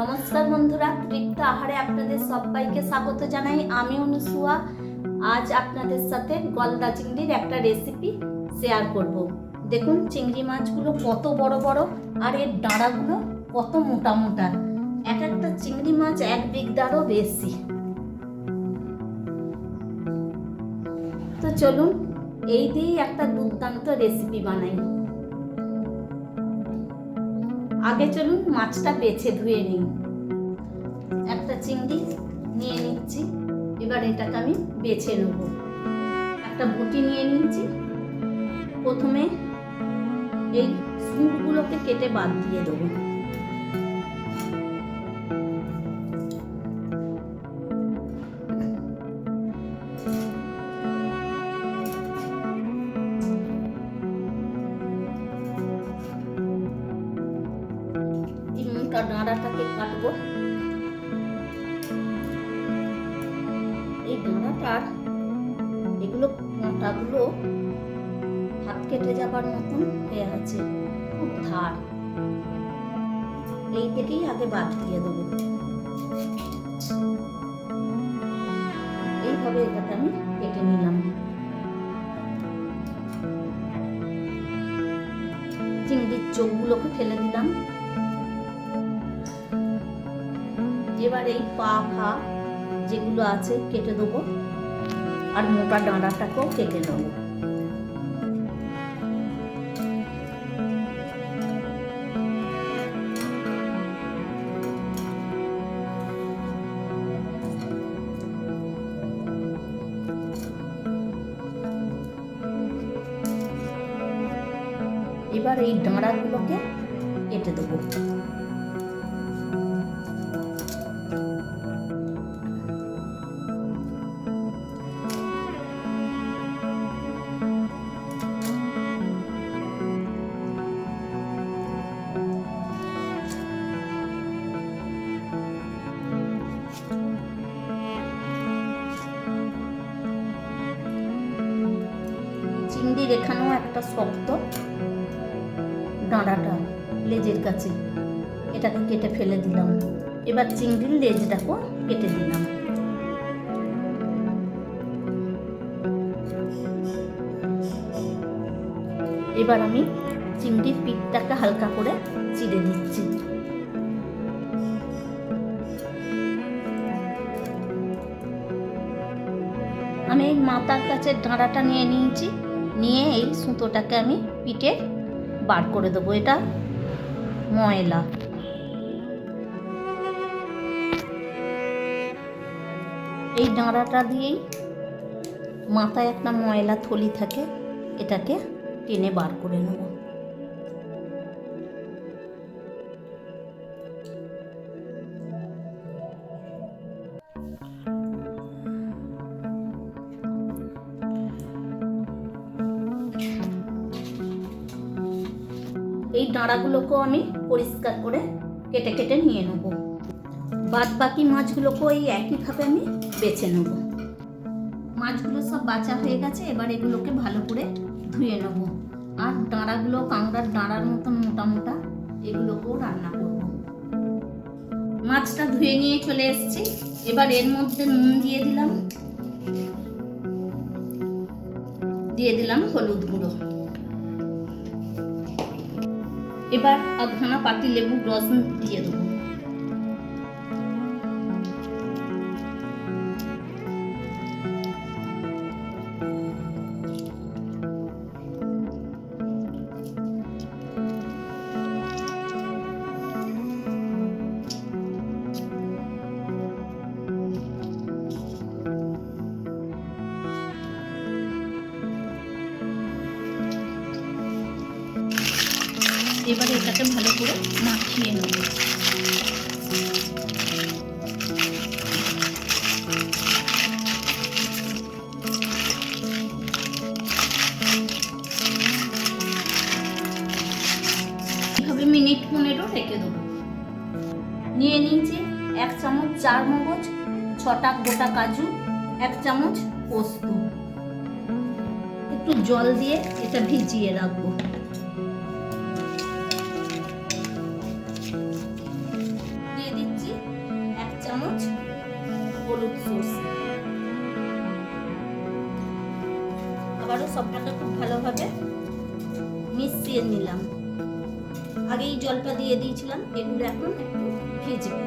নমস্কার বন্ধুরা, তৃপ্ত আহারে আপনাদের সবাইকে স্বাগত জানাই। আমি অনুসুয়া। আজ আপনাদের সাথে গলদা চিংড়ির একটা রেসিপি শেয়ার করব। দেখুন, চিংড়ি মাছগুলো কত বড় বড় আর এর ডাঁড়াগুলো কত মোটা মোটা। এক একটা চিংড়ি মাছ এক বিগদারও বেশি। তো চলুন, এই দিয়েই একটা দুর্দান্ত রেসিপি বানাই। আগে চলুন মাছটা বেছে ধুয়ে নিই। একটা চিংড়ি নিয়ে নিচ্ছি, এবার এটাকে আমি বেছে নেব। একটা বুটি নিয়ে নিচ্ছি। প্রথমে এই সুরগুলোকে কেটে বাদ দিয়ে দেবো। ডাঁড়াটাকে কাটবো। এই ডাঁড়াটার এগুলো কাঁটাগুলো হাত কেটে যাবার মতন হয়ে আছে। খুব ধার। এই থেকেই আগে বাদ দিয়ে দেবো। এইভাবে এটাকে আমি কেটে নিলাম। চিংড়ির চোখগুলোকে ফেলে দিলাম। এবার এই পা ফা যেগুলো আছে কেটে দেবো। আর মোটা ডাঁড়াটাকেও কেটে নেব। এবার এই ডাঁড়াগুলোকে কেটে দেবো। এখানেও একটা শক্ত ডাঁড়াটা লেজের কাছে। এটাকে কেটে ফেলে দিলাম। এবার চিংড়ির লেজটাকেও কেটে দিলাম। এবার আমি চিংড়ির পিঠটাকে হালকা করে চিড়ে দিচ্ছি আমি মাথার কাছে ডাঁড়াটা নিয়ে নিয়েছি। নিয়ে এই সুতোটাকে আমি পিঠে বার করে দেবো, এটা ময়লা। এই ডাঁড়াটা দিয়েই মাথায় একটা ময়লা থলি থাকে, এটাকে টেনে বার করে নেব। এই ডাঁড়াগুলোকেও আমি পরিষ্কার করে কেটে কেটে নিয়ে নেব। বাদ বাকি মাছগুলোকেও এই একইভাবে আমি বেছে নেব। মাছগুলো সব বাছা হয়ে গেছে, এবার এগুলোকে ভালো করে ধুয়ে নেব। আর ডাঁড়াগুলো, কাঁকড়ার ডাঁড়ার মতন মোটা মোটা, এগুলোকেও রান্না করব। মাছটা ধুয়ে নিয়ে চলে এসেছি। এবার এর মধ্যে নুন দিয়ে দিলাম। দিয়ে দিলাম হলুদ গুঁড়ো। এবার আধখানা পাতি লেবুর রস দিয়ে দেবো। এবারে এটাকে ভালো করে মাখিয়ে নেব। এভাবে মিনিট পনেরো রেখে দেবো। নিয়ে নিয়েছি এক চামচ চার মগজ, ছটা গোটা কাজু, এক চামচ পোস্ত। একটু জল দিয়ে এটা ভিজিয়ে রাখব। সবটাকে খুব ভালোভাবে মিশিয়ে নিলাম। আগেই জলটা দিয়ে দিয়েছিলাম, এগুলো এখন ভিজবে।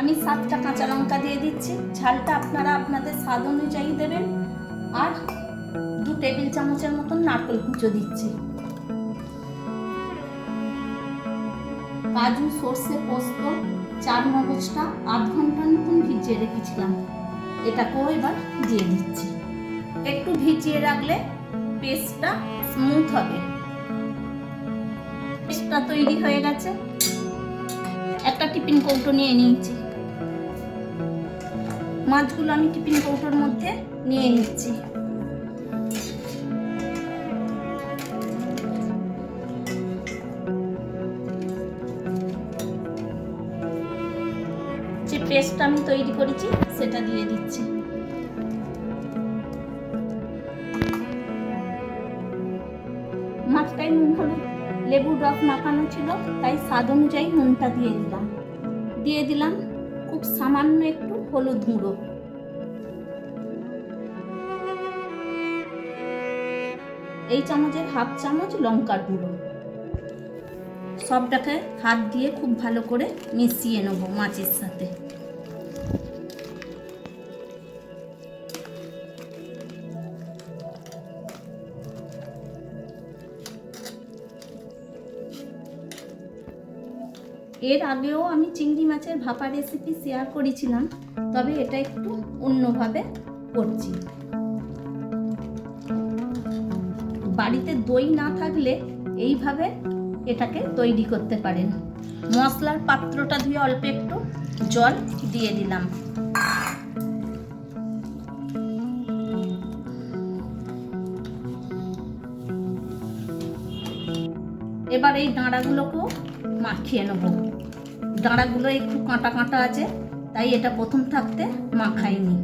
আমি সাতটা কাঁচা লঙ্কা দিয়ে দিচ্ছি, ঝালটা আপনারা আপনাদের স্বাদ অনুযায়ী দেবেন, আর দু টেবিল চামচের মতন নারকেল কুচো দিচ্ছি। কাজু, সর্ষে, পোস্ত, চার মগজটা আধ ঘণ্টার মতন ভিজিয়ে রেখেছিলাম। এটাকেও এবার দিয়ে দিচ্ছি। একটু ভিজিয়ে রাখলে পেস্টটা স্মুথ হবে। পেস্টটা তৈরি হয়ে গেছে। একটা টিফিন কৌটো নিয়ে নিয়েছি। মাছগুলো আমি টিফিন কৌটোর মধ্যে নিয়ে নিচ্ছি। যে পেস্টটা আমি তৈরি করেছি, সেটা দিয়ে দিচ্ছি। মাখানো ছিল, তাই স্বাদ অনুযায়ী নুনটা দিয়ে দিলাম। দিয়ে দিলাম খুব সামান্য একটু হলুদ গুঁড়ো। এই চামচের হাফ চামচ লঙ্কার গুঁড়ো। সবটাকে হাত দিয়ে খুব ভালো করে মিশিয়ে নেব মাছের সাথে। এর আগেও আমি চিংড়ি মাছের ভাপা রেসিপি শেয়ার করেছিলাম, তবে এটা একটু অন্যভাবে করছি। বাড়িতে দই না থাকলে এইভাবে এটাকে তৈরি করতে পারেন। মশলার পাত্রটা ধুয়ে অল্প একটু জল দিয়ে দিলাম। এবার এই ডাঁড়াগুলোকেও মাখিয়ে নেব। ডাঁড়াগুলো একটু কাঁটা কাঁটা আছে, তাই এটা প্রথম থাকতে মাখাইনি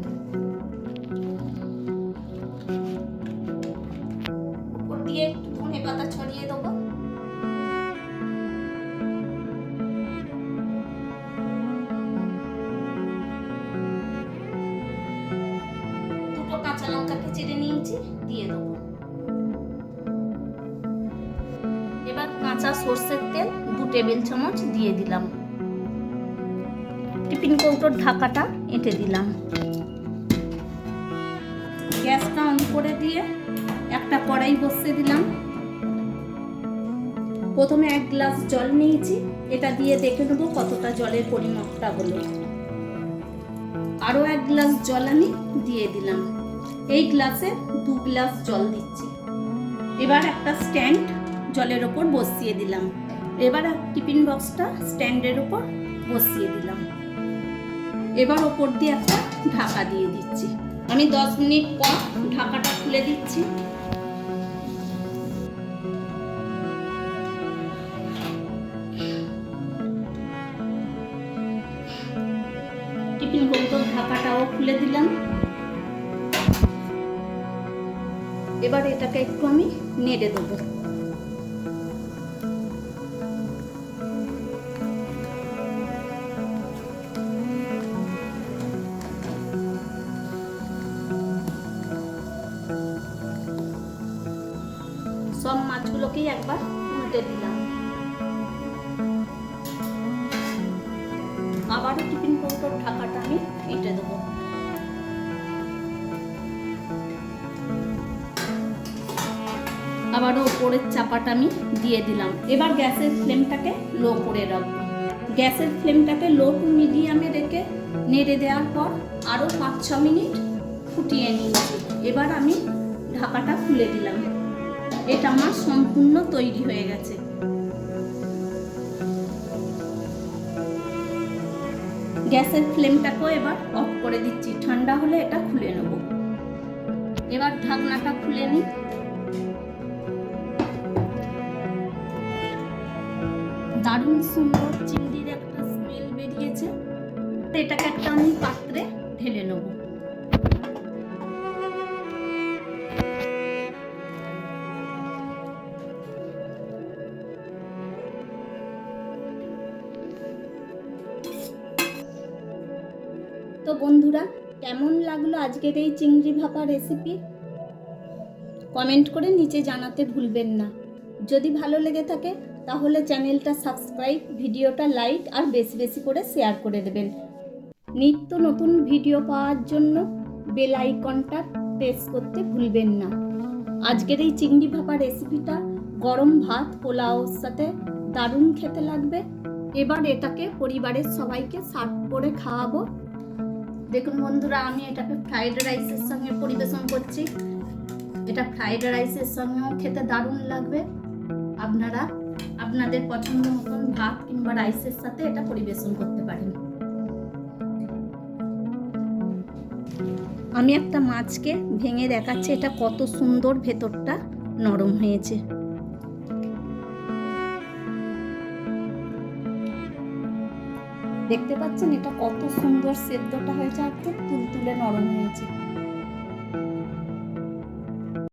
একটু পাতা ছড়িয়ে দেবো। দুটো কাঁচা নিয়েছি, দিয়ে দেবো। এবার কাঁচা সর্ষের তেল দু টেবিল চামচ দিয়ে দিলাম। টিফিন কৌটোর ঢাকাটা এঁটে দিলাম। গ্যাসটা অন করে দিয়ে একটা কড়াই বসিয়ে দিলাম। প্রথমে এক গ্লাস জল নিয়েছি, এটা দিয়ে দেখে নেব কতটা জলের পরিমাপটা হলো। আরও এক গ্লাস জল আমি দিয়ে দিলাম। এই গ্লাসে দু গ্লাস জল দিচ্ছি। এবার একটা স্ট্যান্ড জলের ওপর বসিয়ে দিলাম। এবার টিফিন বক্সটা স্ট্যান্ডের ওপর বসিয়ে দিলাম। এবার ওপর দিয়ে একটা ঢাকা দিয়ে দিচ্ছি। আমি দশ মিনিট পর ঢাকাটা খুলে দিচ্ছি। টিফিন কৌটোর ঢাকাটাও খুলে দিলাম। এবার এটাকে একটু আমি নেড়ে দেবো। মাছগুলোকেই একবার উল্টে দিলাম। আবারও টিফিন কৌটোর ঢাকাটা আমি এঁটে দেবো। আবারও ওপরের চাপাটা আমি দিয়ে দিলাম। এবার গ্যাসের ফ্লেমটাকে লো করে রাখব। গ্যাসের ফ্লেমটাকে লো টু মিডিয়ামে রেখে নেড়ে দেওয়ার পর আরও পাঁচ ছ মিনিট ফুটিয়ে নিয়েছি এবার আমি ঢাকাটা খুলে দিলাম। এটা আমার সম্পূর্ণ তৈরি হয়ে গেছে। গ্যাসের ফ্লেমটাকেও এবার অফ করে দিচ্ছি। ঠান্ডা হলে এটা খুলে নেব। এবার ঢাকনাটা খুলে নিই। দারুণ সুন্দর চিংড়ির একটা স্মেল বেরিয়েছে। এটাকে একটা আমি পাত্রে ঢেলে নেব। কেমন লাগল আজকের এই চিংড়ি ভাপা রেসিপি কমেন্ট করে নিচে জানাতে ভুলবেন না। যদি ভালো লেগে থাকে, তাহলে চ্যানেলটা সাবস্ক্রাইব ভিডিওটা লাইক আর বেশি বেশি করে শেয়ার করে দেবেন। নিত্য নতুন ভিডিও পাওয়ার জন্য বেল আইকনটা প্রেস করতে ভুলবেন না। আজকের এই চিংড়ি ভাপা রেসিপিটা গরম ভাত, পোলাওর সাথে দারুণ খেতে লাগবে। এবার এটাকে পরিবারের সবাইকে সার্ভ করে খাওয়াবো। দেখুন বন্ধুরা, আমি এটাকে ফ্রাইড রাইসের সঙ্গে পরিবেশন করছি। এটা ফ্রাইড রাইসের সঙ্গেও খেতে দারুণ লাগবে। আপনারা আপনাদের পছন্দ মতন ভাত কিংবা রাইসের সাথে এটা পরিবেশন করতে পারেন। আমি একটা মাছকে ভেঙে দেখাচ্ছি, এটা কত সুন্দর ভেতরটা নরম হয়েছে। দেখতে পাচ্ছেন এটা কত সুন্দর সেদ্ধটা হয়েছে আর খুব তুলতুলে নরম হয়েছে।